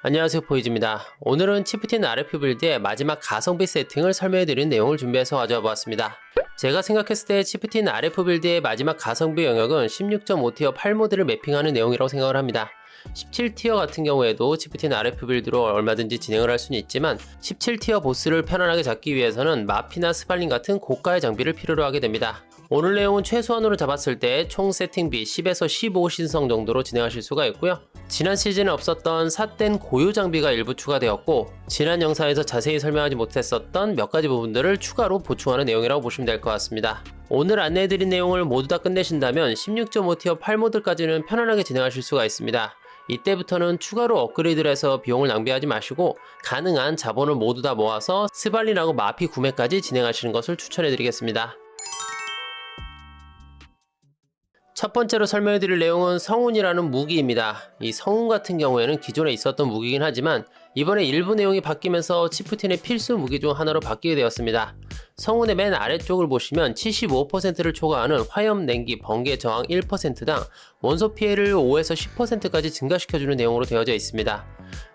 안녕하세요 포이즈입니다. 오늘은 치프틴 RF 빌드의 마지막 가성비 세팅을 설명해드린 내용을 준비해서 가져와 보았습니다. 제가 생각했을 때 치프틴 RF 빌드의 마지막 가성비 영역은 16.5티어 8모드를 매핑하는 내용이라고 생각을 합니다. 17티어 같은 경우에도 치프틴 RF 빌드로 얼마든지 진행을 할 수는 있지만 17티어 보스를 편안하게 잡기 위해서는 마피나 스팔린 같은 고가의 장비를 필요로 하게 됩니다. 오늘 내용은 최소한으로 잡았을 때 총 세팅비 10에서 15 신성 정도로 진행하실 수가 있고요. 지난 시즌에 없었던 삿된 고유 장비가 일부 추가되었고 지난 영상에서 자세히 설명하지 못했었던 몇 가지 부분들을 추가로 보충하는 내용이라고 보시면 될 것 같습니다. 오늘 안내해드린 내용을 모두 다 끝내신다면 16.5 티어 8모드까지는 편안하게 진행하실 수가 있습니다. 이때부터는 추가로 업그레이드를 해서 비용을 낭비하지 마시고 가능한 자본을 모두 다 모아서 스발린하고 마피 구매까지 진행하시는 것을 추천해드리겠습니다. 첫 번째로 설명해 드릴 내용은 성운이라는 무기입니다. 이 성운 같은 경우에는 기존에 있었던 무기이긴 하지만 이번에 일부 내용이 바뀌면서 치프틴의 필수 무기 중 하나로 바뀌게 되었습니다. 성운의 맨 아래쪽을 보시면 75%를 초과하는 화염, 냉기, 번개 저항 1%당 원소 피해를 5에서 10%까지 증가시켜주는 내용으로 되어져 있습니다.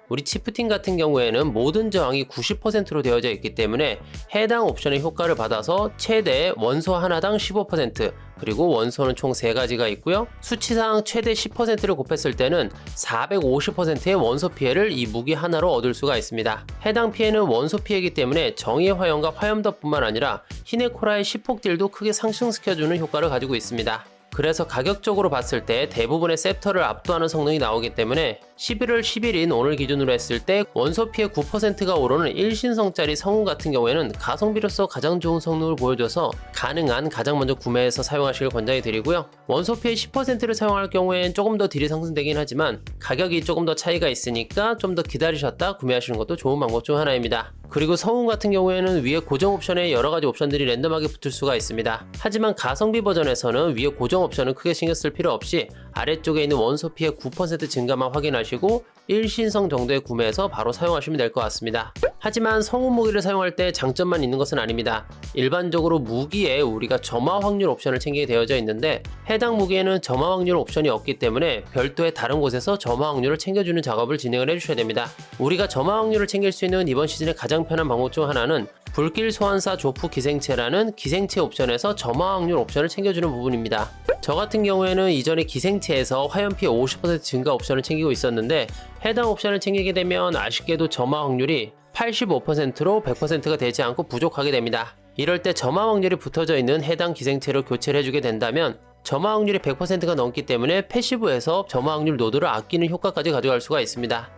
우리 치프틴 같은 경우에는 모든 저항이 90%로 되어져 있기 때문에 해당 옵션의 효과를 받아서 최대 원소 하나당 15% 그리고 원소는 총 3가지가 있고요. 수치상 최대 10%를 곱했을 때는 450%의 원소 피해를 이 무기 하나로 얻을 수가 있습니다. 해당 피해는 원소 피해이기 때문에 정의의 화염과 화염덕뿐만 아니라 히네코라의 시폭 딜도 크게 상승시켜주는 효과를 가지고 있습니다. 그래서 가격적으로 봤을 때 대부분의 셉터를 압도하는 성능이 나오기 때문에 11월 10일인 오늘 기준으로 했을 때 원소 피해 9%가 오르는 1신성짜리 성운 같은 경우에는 가성비로서 가장 좋은 성능을 보여줘서 가능한 가장 먼저 구매해서 사용하시길 권장해 드리고요. 원소 피해 10%를 사용할 경우엔 조금 더 딜이 상승되긴 하지만 가격이 조금 더 차이가 있으니까 좀 더 기다리셨다 구매하시는 것도 좋은 방법 중 하나입니다. 그리고 성운 같은 경우에는 위에 고정 옵션에 여러 가지 옵션들이 랜덤하게 붙을 수가 있습니다. 하지만 가성비 버전에서는 위에 고정 옵션은 크게 신경 쓸 필요 없이 아래쪽에 있는 원소 피해 9% 증가만 확인하시고 1신성 정도에 구매해서 바로 사용하시면 될 것 같습니다. 하지만 성운 무기를 사용할 때 장점만 있는 것은 아닙니다. 일반적으로 무기에 우리가 점화 확률 옵션을 챙기게 되어져 있는데 해당 무기에는 점화 확률 옵션이 없기 때문에 별도의 다른 곳에서 점화 확률을 챙겨주는 작업을 진행을 해주셔야 됩니다. 우리가 점화 확률을 챙길 수 있는 이번 시즌의 가장 편한 방법 중 하나는 불길 소환사 조프 기생체라는 기생체 옵션에서 점화 확률 옵션을 챙겨주는 부분입니다. 저 같은 경우에는 이전에 기생체에서 화염 피해 50% 증가 옵션을 챙기고 있었는데 해당 옵션을 챙기게 되면 아쉽게도 점화 확률이 85%로 100%가 되지 않고 부족하게 됩니다. 이럴 때 점화 확률이 붙어져 있는 해당 기생체로 교체를 해주게 된다면 점화 확률이 100%가 넘기 때문에 패시브에서 점화 확률 노드를 아끼는 효과까지 가져갈 수가 있습니다.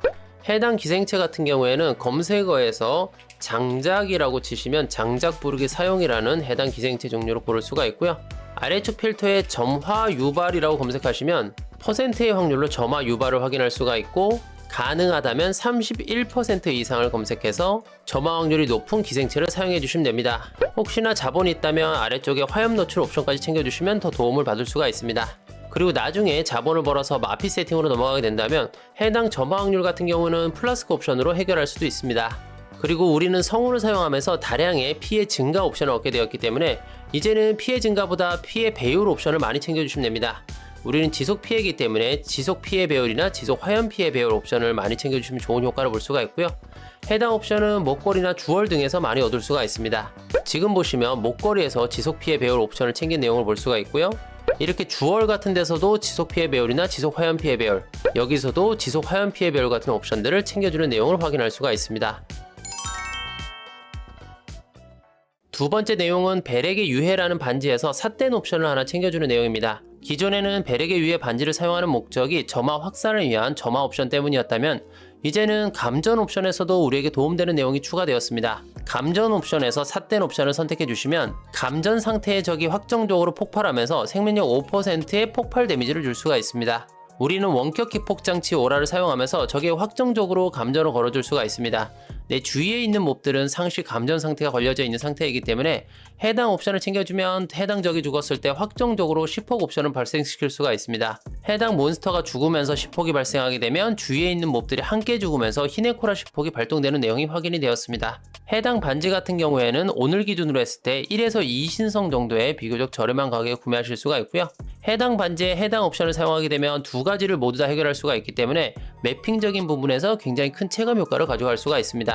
해당 기생체 같은 경우에는 검색어에서 장작이라고 치시면 장작 부르기 사용이라는 해당 기생체 종류로 고를 수가 있고요. 아래쪽 필터에 점화 유발이라고 검색하시면 퍼센트의 확률로 점화 유발을 확인할 수가 있고 가능하다면 31% 이상을 검색해서 점화 확률이 높은 기생체를 사용해 주시면 됩니다. 혹시나 자본이 있다면 아래쪽에 화염 노출 옵션까지 챙겨주시면 더 도움을 받을 수가 있습니다. 그리고 나중에 자본을 벌어서 마피 세팅으로 넘어가게 된다면 해당 점화 확률 같은 경우는 플라스크 옵션으로 해결할 수도 있습니다. 그리고 우리는 성우를 사용하면서 다량의 피해 증가 옵션을 얻게 되었기 때문에 이제는 피해 증가보다 피해 배율 옵션을 많이 챙겨주시면 됩니다. 우리는 지속 피해이기 때문에 지속 피해 배율이나 지속 화염 피해 배율 옵션을 많이 챙겨주시면 좋은 효과를 볼 수가 있고요. 해당 옵션은 목걸이나 주얼 등에서 많이 얻을 수가 있습니다. 지금 보시면 목걸이에서 지속 피해 배율 옵션을 챙긴 내용을 볼 수가 있고요. 이렇게 주얼 같은 데서도 지속 피해 배율이나 지속 화염 피해 배율, 여기서도 지속 화염 피해 배율 같은 옵션들을 챙겨주는 내용을 확인할 수가 있습니다. 두 번째 내용은 베렉의 유해라는 반지에서 삿된 옵션을 하나 챙겨주는 내용입니다. 기존에는 베렉의 유해 반지를 사용하는 목적이 점화 확산을 위한 점화 옵션 때문이었다면 이제는 감전 옵션에서도 우리에게 도움되는 내용이 추가되었습니다. 감전 옵션에서 삿된 옵션을 선택해 주시면 감전 상태의 적이 확정적으로 폭발하면서 생명력 5%의 폭발 데미지를 줄 수가 있습니다. 우리는 원격 기폭 장치 오라를 사용하면서 적에 확정적으로 감전을 걸어줄 수가 있습니다. 내 주위에 있는 몹들은 상시 감전 상태가 걸려져 있는 상태이기 때문에 해당 옵션을 챙겨주면 해당 적이 죽었을 때 확정적으로 10폭 옵션을 발생시킬 수가 있습니다. 해당 몬스터가 죽으면서 10폭이 발생하게 되면 주위에 있는 몹들이 함께 죽으면서 히네코라 10폭이 발동되는 내용이 확인이 되었습니다. 해당 반지 같은 경우에는 오늘 기준으로 했을 때 1에서 2신성 정도의 비교적 저렴한 가격에 구매하실 수가 있고요. 해당 반지에 해당 옵션을 사용하게 되면 두 가지를 모두 다 해결할 수가 있기 때문에 매핑적인 부분에서 굉장히 큰 체감 효과를 가져갈 수가 있습니다.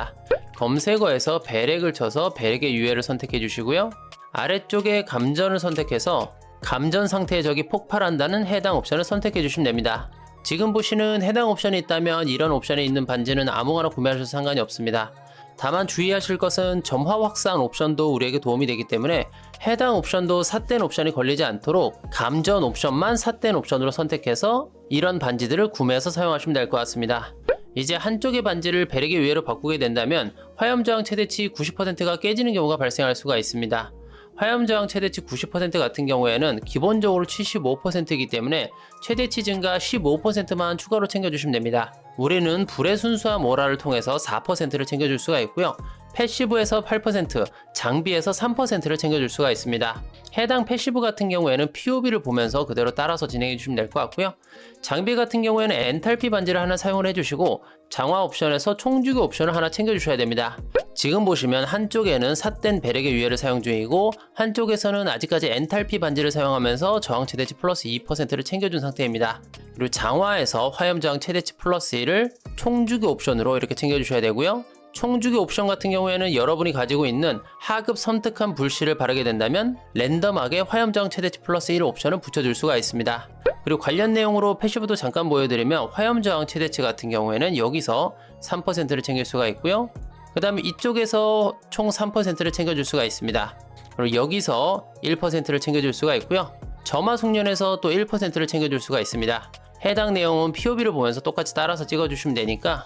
검색어에서 배렉을 쳐서 배렉의 유해를 선택해 주시고요. 아래쪽에 감전을 선택해서 감전 상태의 적이 폭발한다는 해당 옵션을 선택해 주시면 됩니다. 지금 보시는 해당 옵션이 있다면 이런 옵션에 있는 반지는 아무거나 구매하셔도 상관이 없습니다. 다만 주의하실 것은 점화 확산 옵션도 우리에게 도움이 되기 때문에 해당 옵션도 삿된 옵션이 걸리지 않도록 감전 옵션만 삿된 옵션으로 선택해서 이런 반지들을 구매해서 사용하시면 될 것 같습니다. 이제 한쪽의 반지를 배력의 위해로 바꾸게 된다면 화염 저항 최대치 90%가 깨지는 경우가 발생할 수가 있습니다. 화염 저항 최대치 90% 같은 경우에는 기본적으로 75%이기 때문에 최대치 증가 15%만 추가로 챙겨주시면 됩니다. 우리는 불의 순수한 모라를 통해서 4%를 챙겨줄 수가 있고요. 패시브에서 8%, 장비에서 3%를 챙겨줄 수가 있습니다. 해당 패시브 같은 경우에는 POB를 보면서 그대로 따라서 진행해 주시면 될 것 같고요. 장비 같은 경우에는 엔탈피 반지를 하나 사용을 해주시고 장화 옵션에서 총주기 옵션을 하나 챙겨주셔야 됩니다. 지금 보시면 한쪽에는 삿된 배력의 유해를 사용 중이고 한쪽에서는 아직까지 엔탈피 반지를 사용하면서 저항 최대치 플러스 2%를 챙겨준 상태입니다. 그리고 장화에서 화염 저항 최대치 플러스 1을 총주기 옵션으로 이렇게 챙겨주셔야 되고요. 총주기 옵션 같은 경우에는 여러분이 가지고 있는 하급 섬뜩한 불씨를 바르게 된다면 랜덤하게 화염저항 최대치 플러스 1 옵션을 붙여줄 수가 있습니다. 그리고 관련 내용으로 패시브도 잠깐 보여드리면 화염저항 최대치 같은 경우에는 여기서 3%를 챙길 수가 있고요. 그 다음에 이쪽에서 총 3%를 챙겨줄 수가 있습니다. 그리고 여기서 1%를 챙겨줄 수가 있고요. 점화 숙련에서 또 1%를 챙겨줄 수가 있습니다. 해당 내용은 POB를 보면서 똑같이 따라서 찍어주시면 되니까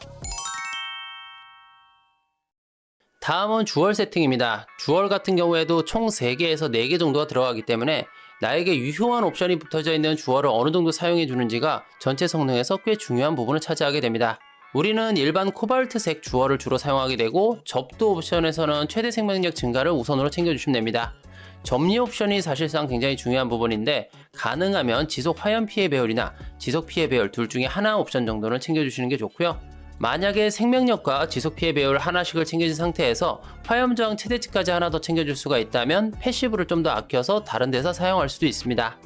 다음은 주얼 세팅입니다. 주얼 같은 경우에도 총 3개에서 4개 정도가 들어가기 때문에 나에게 유효한 옵션이 붙어져 있는 주얼을 어느 정도 사용해 주는지가 전체 성능에서 꽤 중요한 부분을 차지하게 됩니다. 우리는 일반 코발트색 주얼을 주로 사용하게 되고 접두 옵션에서는 최대 생명력 증가를 우선으로 챙겨주시면 됩니다. 점리 옵션이 사실상 굉장히 중요한 부분인데 가능하면 지속 화염 피해 배열이나 지속 피해 배열 둘 중에 하나 옵션 정도는 챙겨주시는 게 좋고요. 만약에 생명력과 지속 피해 배열 하나씩을 챙겨진 상태에서 화염 저항 최대치까지 하나 더 챙겨줄 수가 있다면 패시브를 좀 더 아껴서 다른 데서 사용할 수도 있습니다.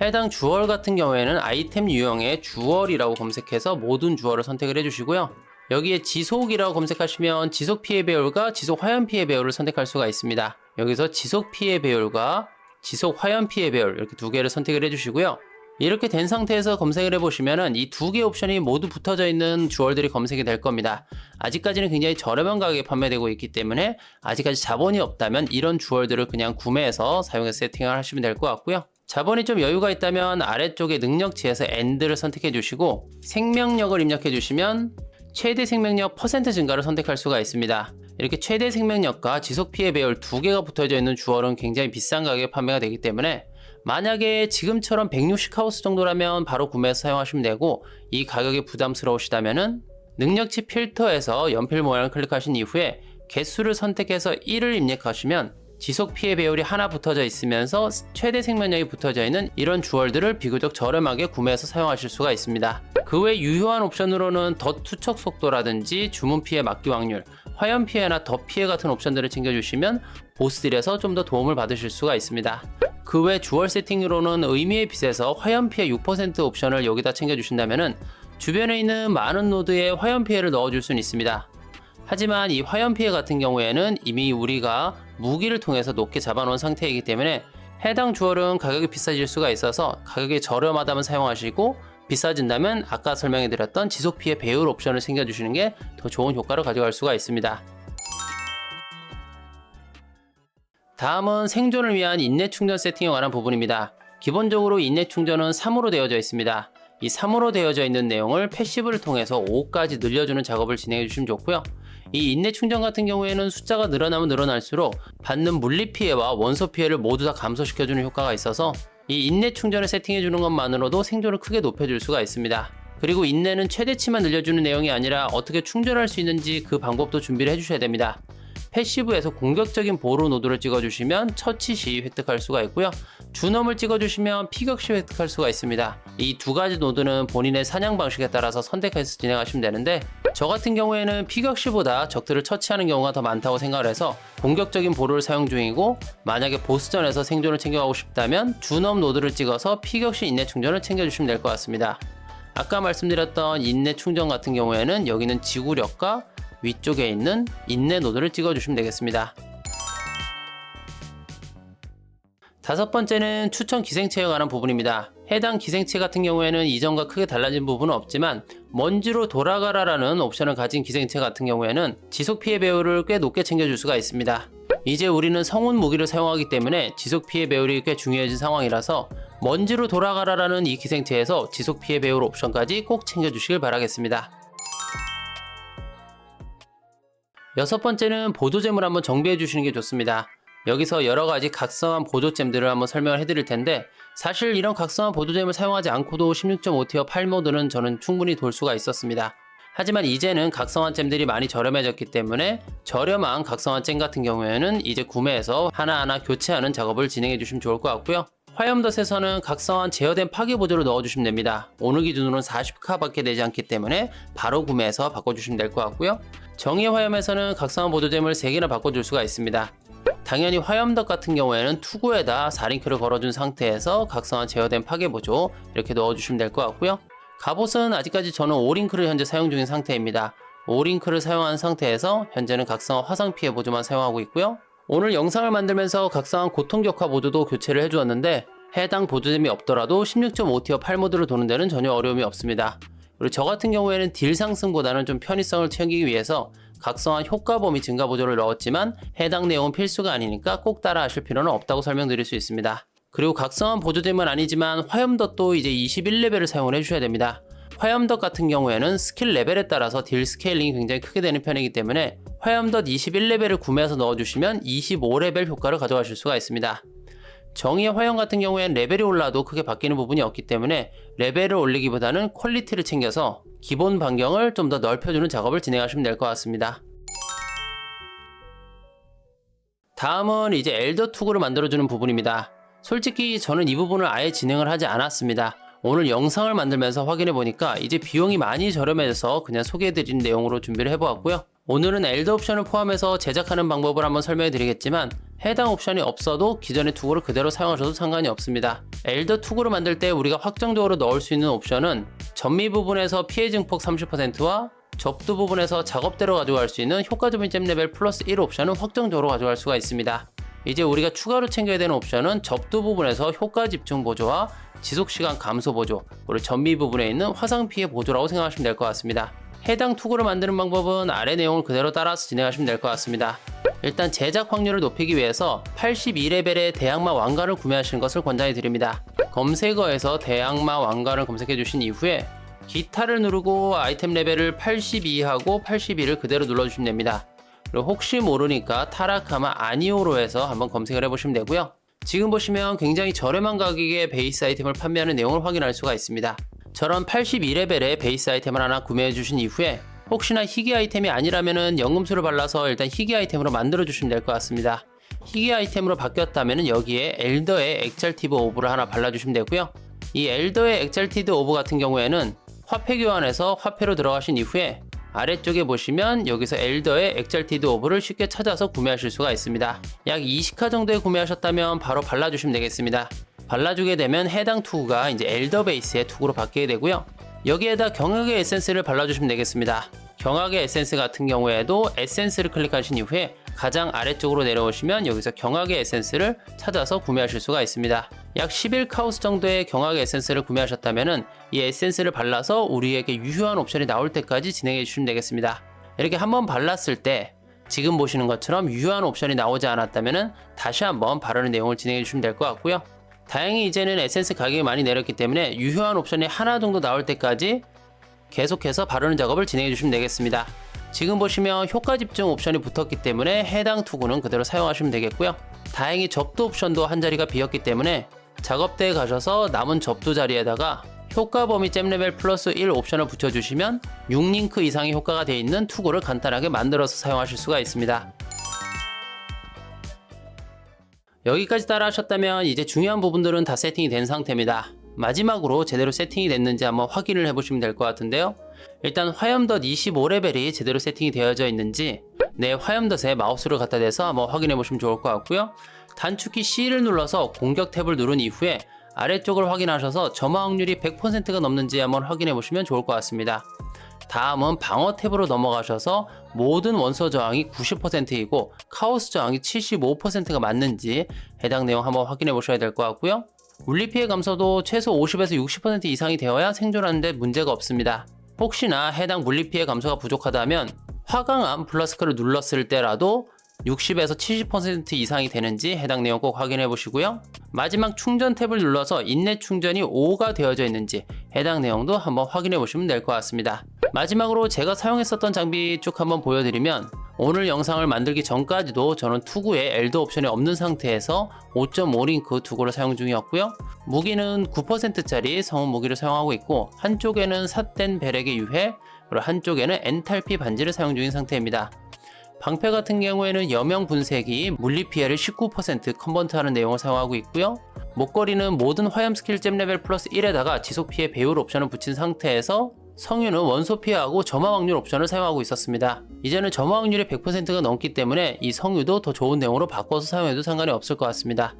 해당 주얼 같은 경우에는 아이템 유형의 주얼이라고 검색해서 모든 주얼을 선택을 해주시고요. 여기에 지속이라고 검색하시면 지속 피해 배열과 지속 화염 피해 배열을 선택할 수가 있습니다. 여기서 지속 피해 배열과 지속 화염 피해 배열 이렇게 두 개를 선택을 해주시고요. 이렇게 된 상태에서 검색을 해보시면은 이 두개 옵션이 모두 붙어져 있는 주얼들이 검색이 될 겁니다. 아직까지는 굉장히 저렴한 가격에 판매되고 있기 때문에 아직까지 자본이 없다면 이런 주얼들을 그냥 구매해서 사용해서 세팅을 하시면 될 것 같고요. 자본이 좀 여유가 있다면 아래쪽에 능력치에서 엔드를 선택해 주시고 생명력을 입력해 주시면 최대 생명력 퍼센트 증가를 선택할 수가 있습니다. 이렇게 최대 생명력과 지속 피해 배열 두 개가 붙어져 있는 주얼은 굉장히 비싼 가격에 판매가 되기 때문에 만약에 지금처럼 160 하우스 정도라면 바로 구매해서 사용하시면 되고 이 가격이 부담스러우시다면은 능력치 필터에서 연필 모양을 클릭하신 이후에 개수를 선택해서 1을 입력하시면 지속 피해 배열이 하나 붙어져 있으면서 최대 생명력이 붙어져 있는 이런 주얼들을 비교적 저렴하게 구매해서 사용하실 수가 있습니다. 그 외 유효한 옵션으로는 더 투척 속도라든지 주문 피해 막기 확률, 화염 피해나 더 피해 같은 옵션들을 챙겨주시면 보스들에서 좀 더 도움을 받으실 수가 있습니다. 그 외 주얼 세팅으로는 의미의 빛에서 화염 피해 6% 옵션을 여기다 챙겨주신다면 주변에 있는 많은 노드에 화염 피해를 넣어줄 수는 있습니다. 하지만 이 화염 피해 같은 경우에는 이미 우리가 무기를 통해서 높게 잡아놓은 상태이기 때문에 해당 주얼은 가격이 비싸질 수가 있어서 가격이 저렴하다면 사용하시고 비싸진다면 아까 설명해드렸던 지속 피해 배율 옵션을 챙겨주시는 게 더 좋은 효과를 가져갈 수가 있습니다. 다음은 생존을 위한 인내 충전 세팅에 관한 부분입니다. 기본적으로 인내 충전은 3으로 되어져 있습니다. 이 3으로 되어져 있는 내용을 패시브를 통해서 5까지 늘려주는 작업을 진행해 주시면 좋고요. 이 인내 충전 같은 경우에는 숫자가 늘어나면 늘어날수록 받는 물리 피해와 원소 피해를 모두 다 감소시켜주는 효과가 있어서 이 인내 충전을 세팅해 주는 것만으로도 생존을 크게 높여줄 수가 있습니다. 그리고 인내는 최대치만 늘려주는 내용이 아니라 어떻게 충전할 수 있는지 그 방법도 준비를 해주셔야 됩니다. 패시브에서 공격적인 보로 노드를 찍어주시면 처치 시 획득할 수가 있고요. 준엄을 찍어주시면 피격 시 획득할 수가 있습니다. 이 두 가지 노드는 본인의 사냥 방식에 따라서 선택해서 진행하시면 되는데 저 같은 경우에는 피격 시보다 적들을 처치하는 경우가 더 많다고 생각을 해서 공격적인 보로를 사용 중이고 만약에 보스전에서 생존을 챙겨가고 싶다면 준엄 노드를 찍어서 피격 시 인내 충전을 챙겨주시면 될 것 같습니다. 아까 말씀드렸던 인내 충전 같은 경우에는 여기는 지구력과 위쪽에 있는 인내 노드를 찍어주시면 되겠습니다. 다섯 번째는 추천 기생체에 관한 부분입니다. 해당 기생체 같은 경우에는 이전과 크게 달라진 부분은 없지만 먼지로 돌아가라라는 옵션을 가진 기생체 같은 경우에는 지속 피해 배율을 꽤 높게 챙겨줄 수가 있습니다. 이제 우리는 성운 무기를 사용하기 때문에 지속 피해 배율이 꽤 중요해진 상황이라서 먼지로 돌아가라라는 이 기생체에서 지속 피해 배율 옵션까지 꼭 챙겨주시길 바라겠습니다. 여섯 번째는 보조잼을 한번 정비해 주시는 게 좋습니다. 여기서 여러 가지 각성한 보조잼들을 한번 설명을 해드릴 텐데 사실 이런 각성한 보조잼을 사용하지 않고도 16.5티어 8모드는 저는 충분히 돌 수가 있었습니다. 하지만 이제는 각성한 잼들이 많이 저렴해졌기 때문에 저렴한 각성한 잼 같은 경우에는 이제 구매해서 하나하나 교체하는 작업을 진행해 주시면 좋을 것 같고요. 화염덫에서는 각성한 제어된 파괴 보조를 넣어주시면 됩니다. 오늘 기준으로는 40카밖에 되지 않기 때문에 바로 구매해서 바꿔주시면 될 것 같고요. 정의 화염에서는 각성한 보조잼을 3개나 바꿔줄 수가 있습니다. 당연히 화염덕 같은 경우에는 투구에다 4링크를 걸어준 상태에서 각성한 제어된 파괴 보조 이렇게 넣어주시면 될 것 같고요. 갑옷은 아직까지 저는 5링크를 현재 사용 중인 상태입니다. 5링크를 사용한 상태에서 현재는 각성한 화상 피해 보조만 사용하고 있고요. 오늘 영상을 만들면서 각성한 고통 격화 보조도 교체를 해주었는데 해당 보조잼이 없더라도 16.5티어 8모드를 도는 데는 전혀 어려움이 없습니다. 그리고 저 같은 경우에는 딜 상승보다는 좀 편의성을 챙기기 위해서 각성한 효과 범위 증가 보조를 넣었지만 해당 내용은 필수가 아니니까 꼭 따라 하실 필요는 없다고 설명드릴 수 있습니다. 그리고 각성한 보조잼은 아니지만 화염덫도 이제 21레벨을 사용을 해주셔야 됩니다. 화염덫 같은 경우에는 스킬 레벨에 따라서 딜 스케일링이 굉장히 크게 되는 편이기 때문에 화염덫 21레벨을 구매해서 넣어주시면 25레벨 효과를 가져가실 수가 있습니다. 정의의 화염 같은 경우에는 레벨이 올라도 크게 바뀌는 부분이 없기 때문에 레벨을 올리기보다는 퀄리티를 챙겨서 기본 반경을 좀 더 넓혀주는 작업을 진행하시면 될 것 같습니다. 다음은 이제 엘더 투구를 만들어주는 부분입니다. 솔직히 저는 이 부분을 아예 진행을 하지 않았습니다. 오늘 영상을 만들면서 확인해 보니까 이제 비용이 많이 저렴해져서 그냥 소개해드리는 내용으로 준비를 해보았고요. 오늘은 엘더 옵션을 포함해서 제작하는 방법을 한번 설명해 드리겠지만 해당 옵션이 없어도 기존의 투구를 그대로 사용하셔도 상관이 없습니다. 엘더 투구를 만들 때 우리가 확정적으로 넣을 수 있는 옵션은 전미 부분에서 피해 증폭 30%와 접두 부분에서 작업대로 가져갈 수 있는 효과적인 잼 레벨 플러스 1 옵션은 확정적으로 가져갈 수가 있습니다. 이제 우리가 추가로 챙겨야 되는 옵션은 접두 부분에서 효과 집중 보조와 지속 시간 감소 보조, 그리고 전미 부분에 있는 화상 피해 보조라고 생각하시면 될 것 같습니다. 해당 투구를 만드는 방법은 아래 내용을 그대로 따라서 진행하시면 될 것 같습니다. 일단 제작 확률을 높이기 위해서 82레벨의 대항마 왕관을 구매하시는 것을 권장해 드립니다. 검색어에서 대항마 왕관을 검색해 주신 이후에 기타를 누르고 아이템 레벨을 82하고 81을 그대로 눌러주시면 됩니다. 그리고 혹시 모르니까 타락하마 아니오로 해서 한번 검색을 해보시면 되고요. 지금 보시면 굉장히 저렴한 가격에 베이스 아이템을 판매하는 내용을 확인할 수가 있습니다. 저런 82레벨의 베이스 아이템을 하나 구매해 주신 이후에 혹시나 희귀 아이템이 아니라면 연금술을 발라서 일단 희귀 아이템으로 만들어 주시면 될 것 같습니다. 희귀 아이템으로 바뀌었다면 여기에 엘더의 엑잘티브 오브를 하나 발라주시면 되고요. 이 엘더의 엑잘티드 오브 같은 경우에는 화폐 교환에서 화폐로 들어가신 이후에 아래쪽에 보시면 여기서 엘더의 엑잘티드 오브를 쉽게 찾아서 구매하실 수가 있습니다. 약 20카 정도에 구매하셨다면 바로 발라주시면 되겠습니다. 발라주게 되면 해당 투구가 이제 엘더 베이스의 투구로 바뀌게 되고요. 여기에다 경악의 에센스를 발라주시면 되겠습니다. 경악의 에센스 같은 경우에도 에센스를 클릭하신 이후에 가장 아래쪽으로 내려오시면 여기서 경악의 에센스를 찾아서 구매하실 수가 있습니다. 약 11카우스 정도의 경악의 에센스를 구매하셨다면 이 에센스를 발라서 우리에게 유효한 옵션이 나올 때까지 진행해 주시면 되겠습니다. 이렇게 한번 발랐을 때 지금 보시는 것처럼 유효한 옵션이 나오지 않았다면 다시 한번 바르는 내용을 진행해 주시면 될 것 같고요. 다행히 이제는 에센스 가격이 많이 내렸기 때문에 유효한 옵션이 하나 정도 나올 때까지 계속해서 바르는 작업을 진행해 주시면 되겠습니다. 지금 보시면 효과 집중 옵션이 붙었기 때문에 해당 투구는 그대로 사용하시면 되겠고요. 다행히 접두 옵션도 한 자리가 비었기 때문에 작업대에 가셔서 남은 접두 자리에다가 효과 범위 잼 레벨 플러스 1 옵션을 붙여주시면 6링크 이상의 효과가 되어 있는 투구를 간단하게 만들어서 사용하실 수가 있습니다. 여기까지 따라 하셨다면 이제 중요한 부분들은 다 세팅이 된 상태입니다. 마지막으로 제대로 세팅이 됐는지 한번 확인을 해보시면 될 것 같은데요. 일단 화염덧 25레벨이 제대로 세팅이 되어져 있는지 내 화염덧에 마우스를 갖다 대서 한번 확인해 보시면 좋을 것 같고요. 단축키 C를 눌러서 공격 탭을 누른 이후에 아래쪽을 확인하셔서 점화 확률이 100%가 넘는지 한번 확인해 보시면 좋을 것 같습니다. 다음은 방어 탭으로 넘어가셔서 모든 원소 저항이 90%이고 카오스 저항이 75%가 맞는지 해당 내용 한번 확인해 보셔야 될 것 같고요. 물리 피해 감소도 최소 50에서 60% 이상이 되어야 생존하는데 문제가 없습니다. 혹시나 해당 물리 피해 감소가 부족하다면 화강암 플러스크를 눌렀을 때라도 60에서 70% 이상이 되는지 해당 내용 꼭 확인해 보시고요. 마지막 충전 탭을 눌러서 인내 충전이 5가 되어져 있는지 해당 내용도 한번 확인해 보시면 될 것 같습니다. 마지막으로 제가 사용했었던 장비 쭉 한번 보여드리면 오늘 영상을 만들기 전까지도 저는 투구에 엘드 옵션이 없는 상태에서 5.5링크 투구를 사용 중이었고요. 무기는 9%짜리 성운 무기를 사용하고 있고 한쪽에는 삿된 베렉의 유해 그리고 한쪽에는 엔탈피 반지를 사용 중인 상태입니다. 방패 같은 경우에는 여명 분쇄기, 물리 피해를 19% 컨버트하는 내용을 사용하고 있고요. 목걸이는 모든 화염 스킬 잼 레벨 플러스 1에다가 지속 피해 배율 옵션을 붙인 상태에서 성유는 원소 피해하고 점화 확률 옵션을 사용하고 있었습니다. 이제는 점화 확률이 100%가 넘기 때문에 이 성유도 더 좋은 내용으로 바꿔서 사용해도 상관이 없을 것 같습니다.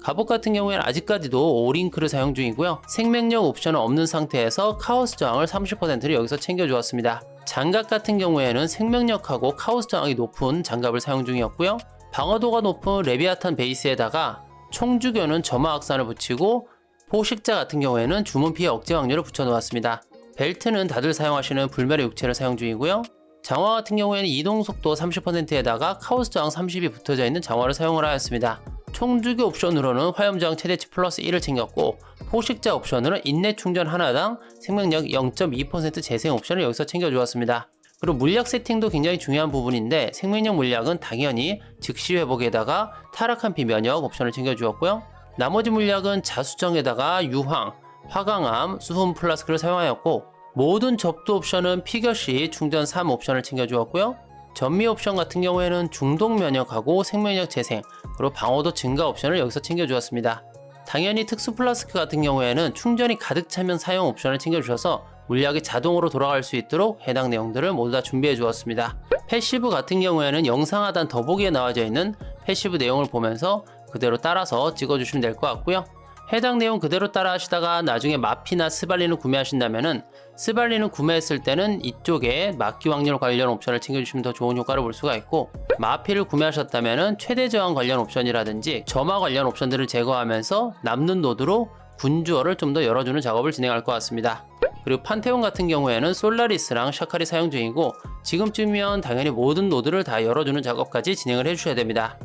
갑옷 같은 경우에는 아직까지도 5링크를 사용 중이고요. 생명력 옵션은 없는 상태에서 카오스 저항을 30%를 여기서 챙겨주었습니다. 장갑 같은 경우에는 생명력하고 카오스 저항이 높은 장갑을 사용 중이었고요. 방어도가 높은 레비아탄 베이스에다가 총주교는 점화 확산을 붙이고 포식자 같은 경우에는 주문 피해 억제 확률을 붙여놓았습니다. 벨트는 다들 사용하시는 불멸의 육체를 사용 중이고요. 장화 같은 경우에는 이동 속도 30%에다가 카오스 저항 30이 붙어져 있는 장화를 사용을 하였습니다. 총주교 옵션으로는 화염저항 최대치 플러스 1을 챙겼고 포식자 옵션으로는 인내 충전 하나당 생명력 0.2% 재생 옵션을 여기서 챙겨주었습니다. 그리고 물약 세팅도 굉장히 중요한 부분인데 생명력 물약은 당연히 즉시 회복에다가 타락한 비면역 옵션을 챙겨주었고요. 나머지 물약은 자수정에다가 유황, 화강암, 수분 플라스크를 사용하였고 모든 접두 옵션은 피겨 시 충전 3 옵션을 챙겨주었고요. 전미 옵션 같은 경우에는 중독 면역하고 생명력 재생, 그리고 방어도 증가 옵션을 여기서 챙겨주었습니다. 당연히 특수 플라스크 같은 경우에는 충전이 가득 차면 사용 옵션을 챙겨주셔서 물약이 자동으로 돌아갈 수 있도록 해당 내용들을 모두 다 준비해 주었습니다. 패시브 같은 경우에는 영상 하단 더보기에 나와져 있는 패시브 내용을 보면서 그대로 따라서 찍어주시면 될 것 같고요. 해당 내용 그대로 따라 하시다가 나중에 마피나 스발린을 구매하신다면은 스발린을 구매했을 때는 이쪽에 막기 확률 관련 옵션을 챙겨주시면 더 좋은 효과를 볼 수가 있고 마피를 구매하셨다면은 최대 저항 관련 옵션이라든지 점화 관련 옵션들을 제거하면서 남는 노드로 군주어를 좀 더 열어주는 작업을 진행할 것 같습니다. 그리고 판테온 같은 경우에는 솔라리스랑 샤칼이 사용 중이고 지금쯤이면 당연히 모든 노드를 다 열어주는 작업까지 진행을 해주셔야 됩니다.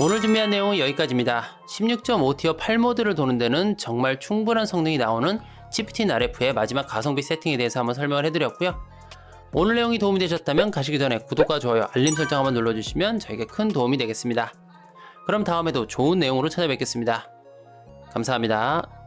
오늘 준비한 내용은 여기까지입니다. 16.5티어 8모드를 도는 데는 정말 충분한 성능이 나오는 치프틴 RF의 마지막 가성비 세팅에 대해서 한번 설명을 해드렸고요. 오늘 내용이 도움이 되셨다면 가시기 전에 구독과 좋아요, 알림 설정 한번 눌러주시면 저에게 큰 도움이 되겠습니다. 그럼 다음에도 좋은 내용으로 찾아뵙겠습니다. 감사합니다.